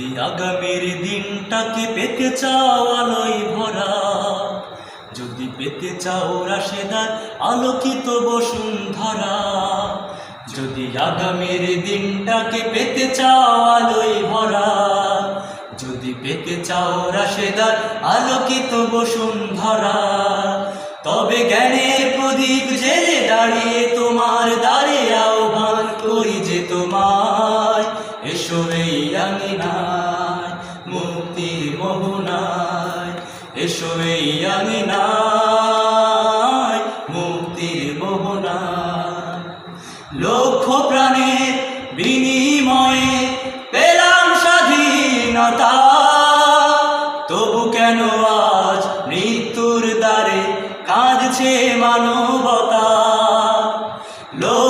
যদি আগামীর দিনটাকে পেতে চাও আলোয় ভরা, যদি পেতে চাও রাশেদার আলোকিত বসুন্ধরা, যদি আগামীর দিনটাকে পেতে চাও আলোয় ভরা, যদি পেতে চাও রাশেদার আলোকিত বসুন্ধরা, তবে জ্ঞানের প্রদীপ জেলে দাঁড়িয়ে তোমার দাঁড়ে আহ্বান করি যে তোমায় এসো এই আঙিনায় মুক্তির মোহনায়, এসো এই আঙিনায়, মুক্তির মোহনায়। লক্ষ প্রাণের বিনিময়ে পেলাম স্বাধীনতা, তবু কেন আজ মৃত্যুর দ্বারে কাঁদছে মানবতা? লক্ষ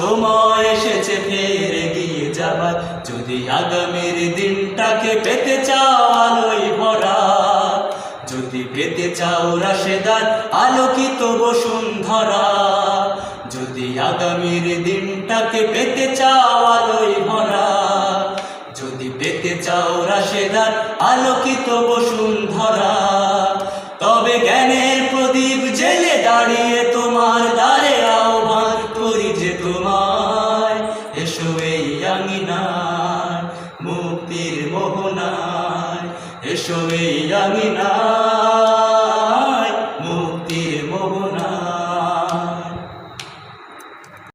সময় এসেছে ফের এগিয়ে যাবার। যদি আগামীর দিনটাকে পেতে চাও আলোয় ভরা। যদি পেতে চাও রাশেদার, আলোকিত বসুন্ধরা। যদি আগামীর দিনটাকে পেতে চাও আলোয় ভরা। যদি পেতে চাও রাশেদার, আলোকিত বসুন্ধরা। এসবে জানি না মুক্তির মোহনা